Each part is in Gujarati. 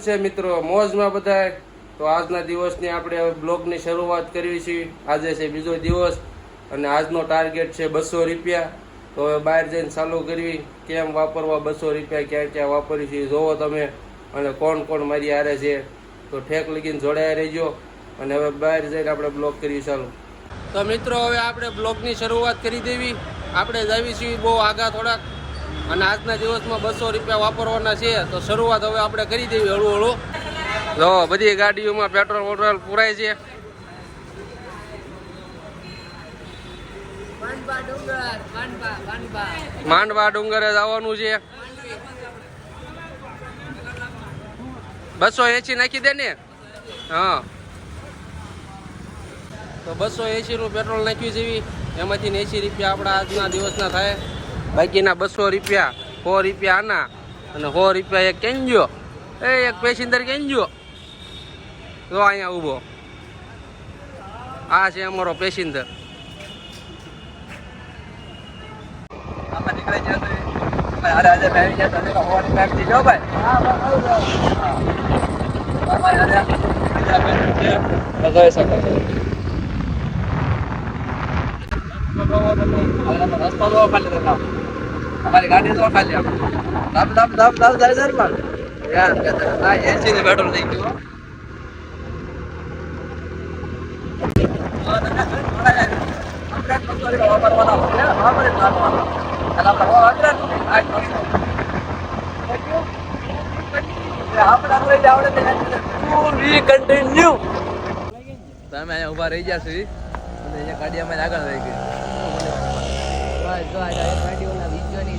છે મિત્રો, મોજમાં બધાય. તો આજના દિવસની આપણે બ્લોગની શરૂઆત કરવી છે. આજે છે બીજો દિવસ અને આજનો ટાર્ગેટ છે બસો રૂપિયા. તો હવે બહાર જઈને ચાલુ કરવી. કેમ વાપરવા બસો રૂપિયા ક્યાં ક્યાં વાપરી છે જોવો તમે. અને કોણ કોણ મારી હારે છે. તો ઠેક લગીને જોડાયા રહેજો. અને હવે બહાર જઈને આપણે બ્લોગ કરી ચાલુ. તો મિત્રો, હવે આપણે બ્લોગની શરૂઆત કરી દેવી. આપણે જાવી છીએ બહુ આગા થોડાક. અને આજના દિવસમાં બસો રૂપિયા વાપરવાના છે તો શરૂઆત હવે આપણે કરી દેવી હળવું હળવું જો બધી ગાડીઓમાં પેટ્રોલ વોટ્રોલ પુરાય છે. માંડવા ડુંગરે જવાનું છે. બસો એસી નાખી દે ને? હા. તો બસો એસી નું પેટ્રોલ નાખ્યું જેવી એમાંથી એસી રૂપિયા આપણા આજના દિવસના થાય. બાકીના બસો રૂપિયા, સો રૂપિયા આના અને સો રૂપિયા એક કેન્જો એ એક પેસેન્જર કેન્જો જો અહીંયા ઊભો. આ છે અમારો પેસેન્જર. રસ્તા. અમારી ગાડી તો ખાલી આમ. ધબ ધબ ધબ જાય છે પણ. યાર, કે તો આ 80 ની પેટ્રોલ થઈ ગયું. તમે ઊભા રહી ગયા અને ગાડી અમારી આગળ રહી ગઈ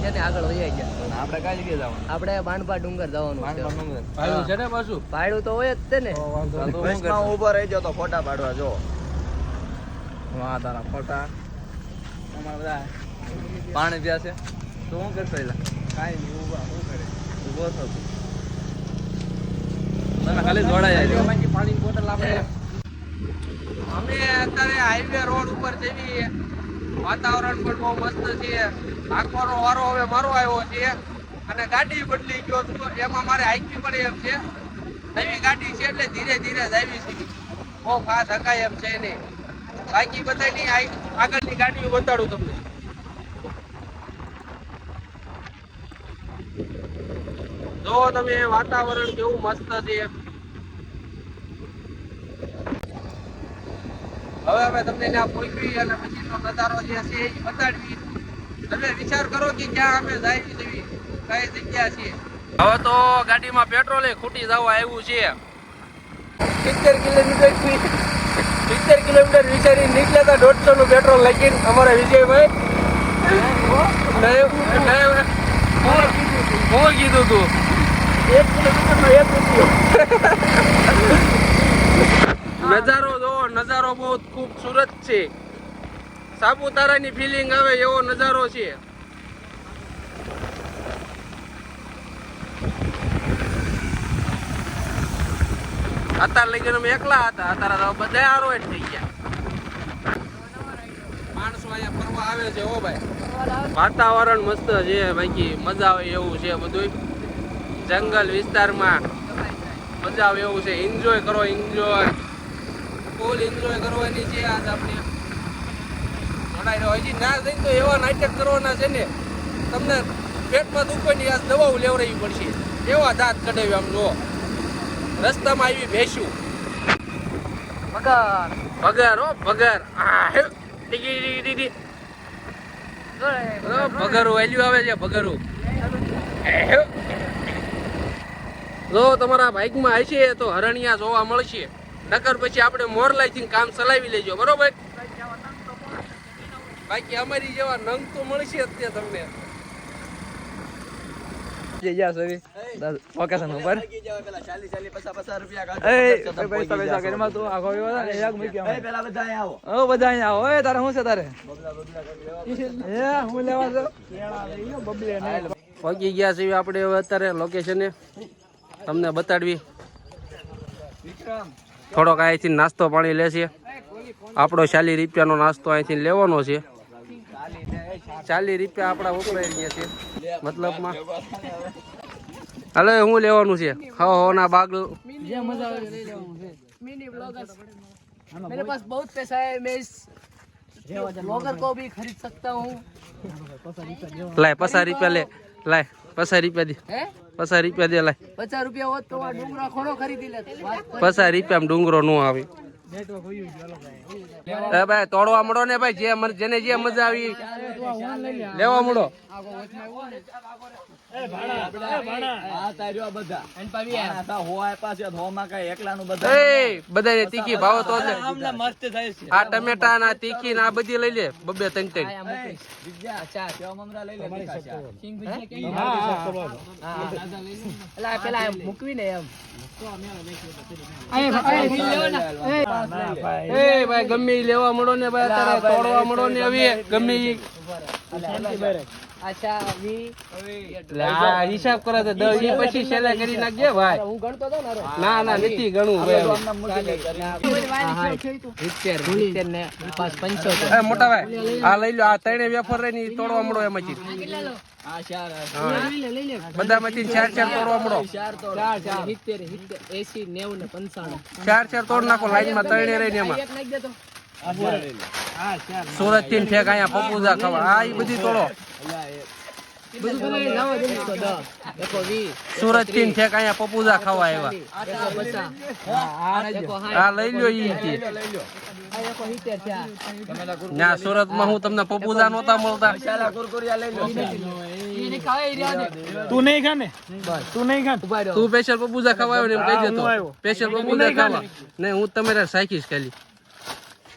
છે ને આગળ વહી ગયા. આપણે કઈ જગ્યાએ જવાનું? આપણે બાણપા ડુંગર જવાનું છે. ભાઈ છે ને પાછું? ભાડું તો હોય જ તે ને. બસમાં ઊભો રહી જતો ફોટા પાડવા જો વાહ તારા ફોટા. તમારા બધા પાણી પીયા છે. તો શું કરશો એલા? કાંઈ નહીં ઊભા શું કરે? ઊભો છો તમે ખાલી જોડાયા છો. પાણીની બોટલ આપણે અમે અત્યારે હાઈવે રોડ ઉપર જઈએ. વાતાવરણ પણ બહુ મસ્ત છે. આખોનો વારો હવે મારો આવ્યો છે અને ગાડી બદલી ગયો છું. એમાં મારે હાઈકી પડે એમ છે. નવી ગાડી છે એટલે ધીરે ધીરે જ આવી છે. બહુ ફાસ્ટ હકાય એમ છે નહીં બાકી બધાની આગળની ગાડીઓ બતાડું તમને. જો તમે વાતાવરણ કેવું મસ્ત છે હવે અમે તમને ત્યાં પહોંચવી અને પછીનો નજારો જે છે એ બતાડવી. તમે વિચાર કરો કે ક્યાં અમે જાય જેવી કઈ જગ્યા છે. હવે તો ગાડીમાં પેટ્રોલ ખૂટી જવા આવ્યું છે. સિત્તેર કિલોમીટર સિત્તેર કિલોમીટર વિચારી નીકળ્યા હતા દોઢસો નું પેટ્રોલ લખીને અમારા વિજયભાઈ. નહીં- નહીં- હું કીધું તું? એક કિલોમીટર એક રૂપિયો. નજારો જોવો નજારો બહુ ખૂબસૂરત છે. સાપુતારાની ફિલિંગ આવે એવો નજારો છે. અત્યારે લઈ અમે એકલા હતા. અત્યારે બધા જ થઈ ગયા. માણસો અહીંયા ફરવા આવે છે ઓ ભાઈ. વાતાવરણ મસ્ત છે, બાકી મજા આવે એવું છે બધું જંગલ વિસ્તારમાં મજા આવે એવું છે. એન્જોય કરો એન્જોય ફૂલ એન્જોય કરવાની છે આજ આપણે. જોડાઈ રહ્યો હજી ના જઈને તો એવા નાટક કરવાના છે ને તમને પેટમાં દુખવાની આજ દવાઓ લેવડાવી પડશે. એવા દાંત કઢાવી આમ જુઓ. રસ્તામાં આવી ભેંસ્યું પગાર. પગાર હો પગાર. ભગરું વેલ્યુ આવે છે ભગરું જો તમારા બાઇકમાં હશે તો હરણિયા જોવા મળશે. નકર પછી આપણે મોરલાઈથી કામ ચલાવી લેજો બરોબર? બાકી અમારી જેવા નંગ તો મળશે જ તમને. જઈ છો ઈ. લોકેશન ઉપર? પહોંચી ગયા છે આપણે અત્યારે લોકેશને તમને બતાડવી. થોડોક અહીંથી નાસ્તો પાણી લેશે આપણો ચાલીસ રૂપિયાનો નાસ્તો અહીંથી લેવાનો છે ચાલીસ રૂપિયા આપણા વપરાઈ ગયા છે મતલબમાં હાલે હું લેવાનું છે હો હો ના બાગ જે મજા આવે લઈ લેવાનું છે मिनी ब्लॉगर्स मेरे पास बहुत पैसा है मैं इस ब्लॉगर को भी खरीद सकता हूँ લાય પચાસ રૂપિયા લે લાય પચાસ રૂપિયા દે હે પચાસ રૂપિયા દે લાય. પચાસ રૂપિયા હોત તો આ ડુંગરો ખોડો ખરીદી લે. પચાસ રૂપિયા ડુંગરો નો આવે. ભાઈ તોડવા મળો ને ભાઈ જે જેને જે મજા આવી લેવા મળો. આ તાર્યો બધા. આ. તા હો આપ્યા છે તો હોમાં કાંઈ એકલાનું બધા એ બધાને તીખી ભાવ તો જ લે. મસ્ત થાય છે. આ ટમેટા ના તીખી બધી લઈ લે બબે ત્રણ ત્રણ એમ મૂકવી ને એમ. ગમે લેવા મળો ને તોડવા મળો ને હવે ગમે. અચ્છા વી. લે હિસાબ કરે તો ઈ પછી છેલ્લે કરી નાખજે ભાઈ. હું ગણતો હતો ને ના ના નથી ઘણું ભાઈ. આમને મૂકી દે. કરી. સિત્તેર સિત્તેર ને પાસ પંચોતેર એ મોટા ભાઈ આ લઈ લો આ ત્રણે વેફર રહી ને તોડવા મળો એમાંથી. ચાર બધામાંથી ચાર ચાર તોડવા મળો. ચાર ચાર તોડ નાખો લાઈનમાં ત્રણે રહી ને એમાં. એક નાખી દેતો સુરતથી ઠેક અહીંયા પપુજા ખબર. આ બધી તોડો. સુરતથી ઠેક અહીંયા પપુજા ખાવા આવ્યા? લઈ ઈ. ના સુરતમાં હું તમને પપુજા નહોતા મળતા. તું નહીં ખાને તું નહીં તું સ્પેશિયલ પપુજા ખાવા આવ્યો એમ કહી દેતો સ્પેશિયલ પપુજા ખાવા. નહીં હું તમારે સાખીશ ખાલી.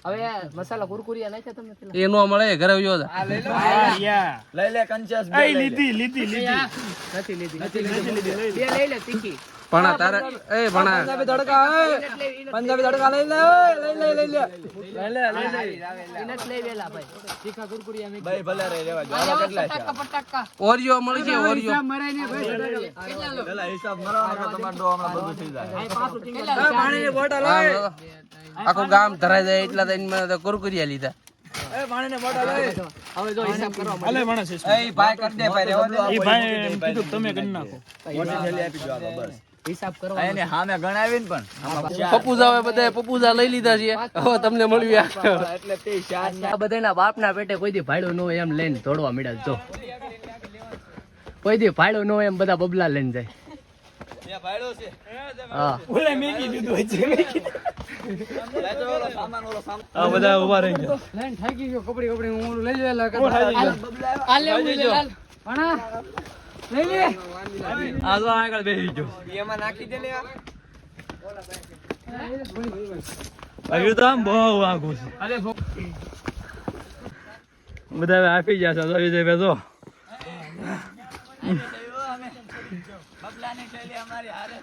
હવે મસાલા કુરકુરિયા નાખ્યા તમે પેલા? એ નો મળે ઘરે ગયો તા. યા લઈ લે. કંચાસ એ લઈ લીધી લીધી લીધી. નથી લીધી. નથી લીધી. બે લઈ લે તીખી. ભણા તારે એ ભણા પંજાબી તડકા લઈ લે લઈ લે લઈ લે લઈ લે લઈ વેલા ભાઈ તીખા કુરકુરિયા મેં ભાઈ ભલે રે લેવા જો આવા કેટલા છે પટાકા પટાકા ઓરિયો મળી છે ઓરિયો મરાય ને ભાઈ કેટલા લો પેલા હિસાબ મરાવાનો તમાર ડો હમણાં બધું થઈ જાય કેટલા પાણીની બોટલ હા, આખું ગામ ધરાઈ જાય એટલા તો એમાં તો કુરકુરિયા લીધા હવે જો હિસાબ કરવા એ ભાઈ કરી દે ભાઈ રેવા દો એ ભાઈ કીધું તમે કરી નાખો આપી દો બસ હિસાબ કરવા એને હામે ગણાવીને પણ. પપુજા હવે બધા પપુજા લઈ લીધા છે. હવે તમને મળ્યું એટલે તે ચાર આ બધાના બાપના પેટે કોઈ દી ભાડું ન હોય એમ લઈને દોડવા મળ્યા જો. કોઈ દી ભાડું ન હોય એમ બધા બબલા લઈને જાય. બધા ઊભા રહી ગયા. થાકી ગયો કપડી કપડી હું લઈ લેલા કોણ હાલી ગયો? આ લે હું લઈ લાલ ભણા લઈ લે આ તો આગળ બેસી ગયો એમાં નાખી દે ને હજુ તો આમ બહુ આઘું છે બધા આપી જશે તો વિજય ભાઈ જો બબલાની અમારી હારે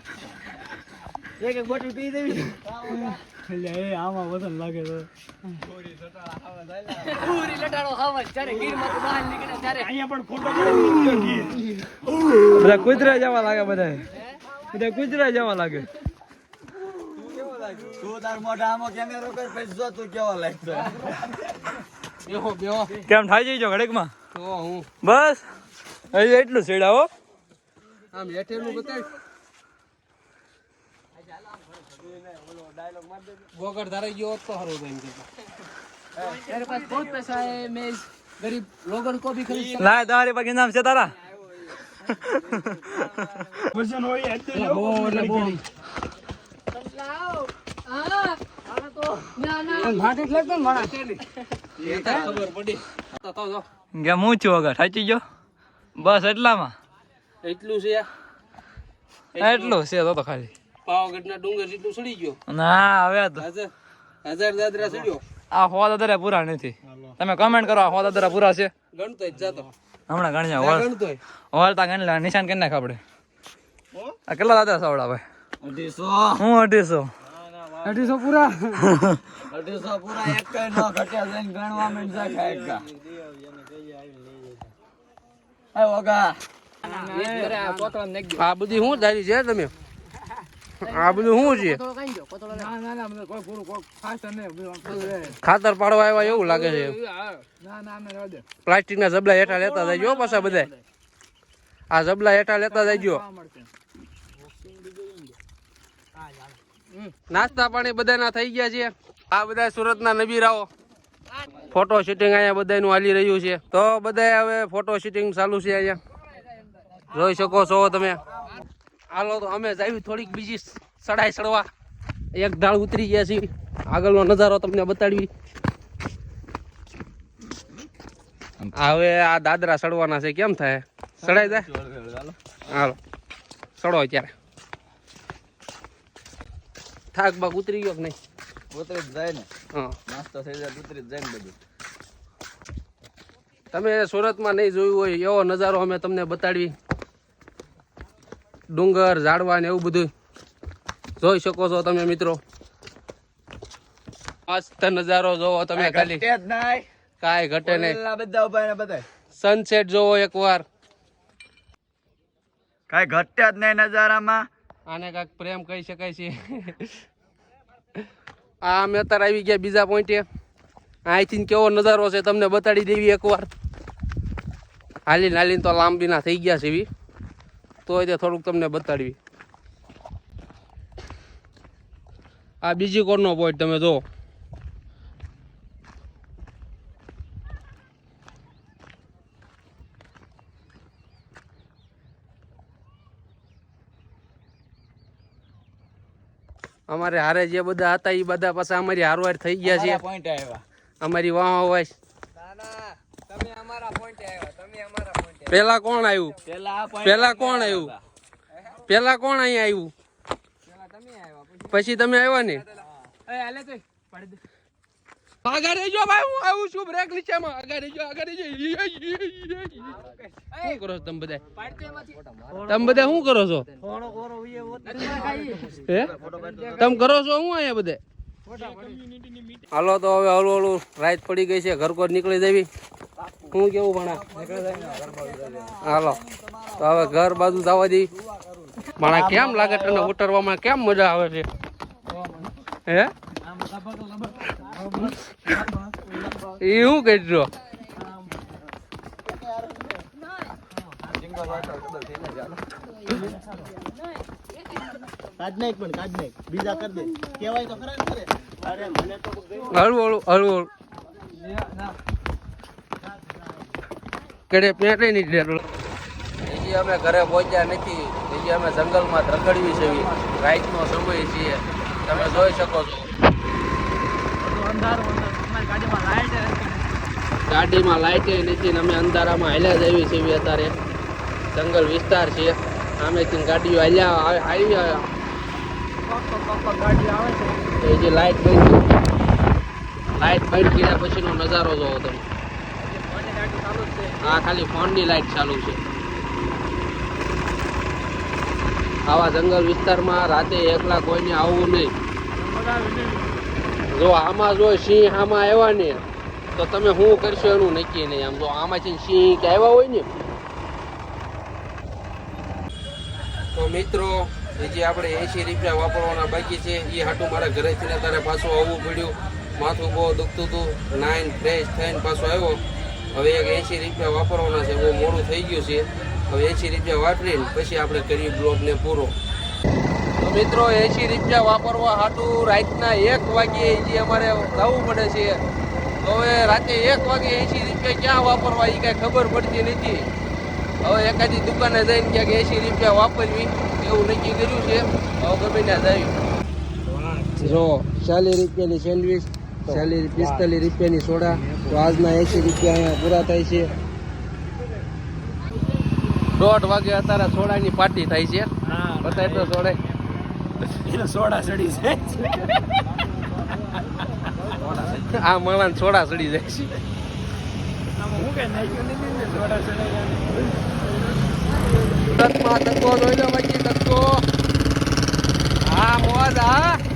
એક એક બોટલ પી દેવી એટલે એ આમાં વજન લાગે તો. પૂરી લટાડો ખાવા જ્યારે ગીરમાંથી બહાર નીકળે ત્યારે. અહીંયા પણ ખોટો બધા કુતરા જવા લાગે બધા બધા કુતરા જવા લાગે. તું તાર મોઢા આમાં કેમેરો કર પછી જો તું કેવો લાગતો કેમ થાય જઈજો ઘડીકમાં? તો હું. બસ. હજી એટલું છેડા હો આમ હેઠેલું બતાવ ગોગડ ધરાઈ ગયો હોત તો સારું હતું એમ કહેતા. मेरे पास बहुत पैसा है मैं इस गरीब लोगों को भी खरीद सकता લાય તારી પાસે નામ છે તારા વજન હોય બહુ એટલે બહુ એ તો ખબર પડી તો તો જો કે હું છું વગર સાચી ગયો બસ એટલામાં એટલું છે એટલું છે તો તો ખાલી પાવાગઢના ડુંગર જેટલું સડી ગયો. ના હવે તો. હજાર હજાર દાદરા સડ્યો. આ હો દાદરા પૂરા નથી. તમે કમેન્ટ કરો આ હો દાદરા પૂરા છે. ગણતો જ જાતો. હમણાં ગણ્યા ગણતોય વળતા નિશાન કરી નાખ આપણે. આ કેટલા દાદરા સાવડા ભાઈ? અઢીસો. હું અઢીસો. અઢીસો પૂરા? અઢીસો પૂરા એક કઈ ન ઘટ્યા જઈને ગણવા માંડ ખાય કા એ ઓગા. આ બધી શું ધારી છે તમે? આ બધું શું છે? ખાતર પાડવા આવ્યા એવું લાગે છે. પ્લાસ્ટિક ના જબલા હેઠા લેતા જાય પાછા બધા આ જબલા હેઠા લેતા જાય નાસ્તા પાણી બધાના થઈ ગયા છે. આ બધા સુરતના નબીરાઓ. ફોટો શૂટિંગ અહીંયા બધાનું હાલી રહ્યું છે. તો બધા હવે ફોટો શૂટિંગ ચાલુ છે અહીંયા. જોઈ શકો છો તમે. હાલો તો અમે જાવી થોડીક બીજી સડાઈ સડવા. એક ઢાળ ઉતરી ગયા છીએ. આગળનો નજારો તમને બતાડવી. હવે આ દાદરા સડવાના છે. કેમ થાય? સડાઈ જાય? હાલો. સડો અત્યારે. થાક બાક ઉતરી ગયો કે નહીં? ઉતરી જ જાય ને. હા. નાસ્તો થઈ જાય ઉતરી જ જાય ને બધું. તમે સુરતમાં નહીં જોયું હોય એવો નજારો અમે તમને બતાડવી. ડુંગર ઝાડવા ને એવું બધું જોઈ શકો છો તમે મિત્રો. મસ્ત નજારો જોવો તમે ખાલી. કાંઈ ઘટે નહીં. સનસેટ જોવો એકવાર. કાંઈ ઘટે જ નહીં નજારામાં. આને કાંઈક પ્રેમ કહી શકાય છે. આ અમે અત્યારે આવી ગયા બીજા પોઈન્ટે. અહીંથી કેવો નજારો છે તમને બતાડી દેવી એકવાર. હાલીને હાલીને તો લાંબીના થઈ ગયા છે એવી તોય તે થોડુંક તમને બતાડવી. આ બીજી કોરનો પોઈન્ટ તમે જો અમારે હારે જે બધા હતા એ બધા પાછા અમારી હારવાર થઈ ગયા છે. અમારી વાહ હોય તમે અમારા પોઈન્ટ આવ્યા તમે અમારા પેલા કોણ આવ્યું પેલા કોણ આવ્યું પેલા કોણ અહીંયા આવ્યું પછી તમે આવ્યા ને? આગળ રહેજો ભાઈ હું આવું છું બ્રેક નીચેમાં આગળ રહેજો આગળ રહેજો શું કરો છો તમે બધા? તમે બધા શું કરો છો? હે? તમે કરો છો શું અહીંયા બધે? હાલો તો હવે હળવું હળવું રાત પડી ગઈ છે ઘર કોર નીકળી દેવી. હું કેવું ભણા? હાલો. તો હવે ઘર બાજુ જવા દઈ ભણા કેમ લાગે તને ઉતરવામાં? કેમ મજા આવે છે? હે? એ શું કરજો કાઢ નાખ પણ કાઢ નાખ. બીજા કર દે. કેવાય તો ખરા ને કરે અરે મને તો હળવું હળવું હળવું. કડે પેટે નહીં ડેરો હજી અમે ઘરે પહોંચ્યા નથી. હજી અમે જંગલમાં રખડવી છે રાઈટનો સમય છીએ તમે જોઈ શકો છો. ગાડીમાં લાઈટે નથી ને અમે અંધારામાં હાલ્યા જ આવી છીએ અત્યારે. જંગલ વિસ્તાર છે. અમે ગાડીઓ હાલ્યા આવે- આવી એ જે લાઈટ બંધ લાઈટ બંધ કર્યા પછીનો નજારો જોવો તમે. આ ખાલી ફોનની લાઈટ ચાલુ છે. આવા જંગલ વિસ્તારમાં રાતે એકલા કોઈને આવવું નહીં. જો આમાં જો સિંહ આમાં આવ્યા ને, તો તમે શું કરશો એનું નક્કી નહીં. આમ જો આમાંથી સિંહ આવ્યા હોય ને? તો મિત્રો હજી આપણે એસી રૂપિયા વાપરવાના બાકી છે, એ હાટું મારા ઘરેથી તારે પાછું આવવું પડ્યું. માથું બહુ દુખતું હતું. નાઈન ફ્રેશ થઈને પાછો આવ્યો. હવે એક એસી રૂપિયા વાપરવાના છે. બહુ મોડું થઈ ગયું છે. હવે એસી રૂપિયા વાપરીને પછી આપણે કરીએ બ્લોગને પૂરો. મિત્રો એસી રૂપિયા વાપરવા હાટું રાતના એક વાગ્યે જે અમારે જવું પડે છે. હવે રાતે એક વાગે એસી રૂપિયા ક્યાં વાપરવા એ કાંઈ ખબર પડતી નથી. હવે એકાદી દુકાને જઈને ક્યાંક એસી રૂપિયા વાપરવી. એવું નક્કી કર્યું છે. ગમે ત્યાં જઈ જો ચાલીસ રૂપિયાની સેન્ડવીચ ચાલીસ પિસ્તાલીસ રૂપિયાની સોડા તો આજના એસી રૂપિયા અહીંયા પૂરા થાય છે. દોઢ વાગે અત્યારે સોડાની પાર્ટી થાય છે. બતાય તો સોડે. સોડા સડી છે આ માણસ સોડા સડી જાય છે. હું કે નાખ્યું નથી ને સોડા સડી સુરતમાં ધક્કો જોઈ લો બાકી. famosa ah?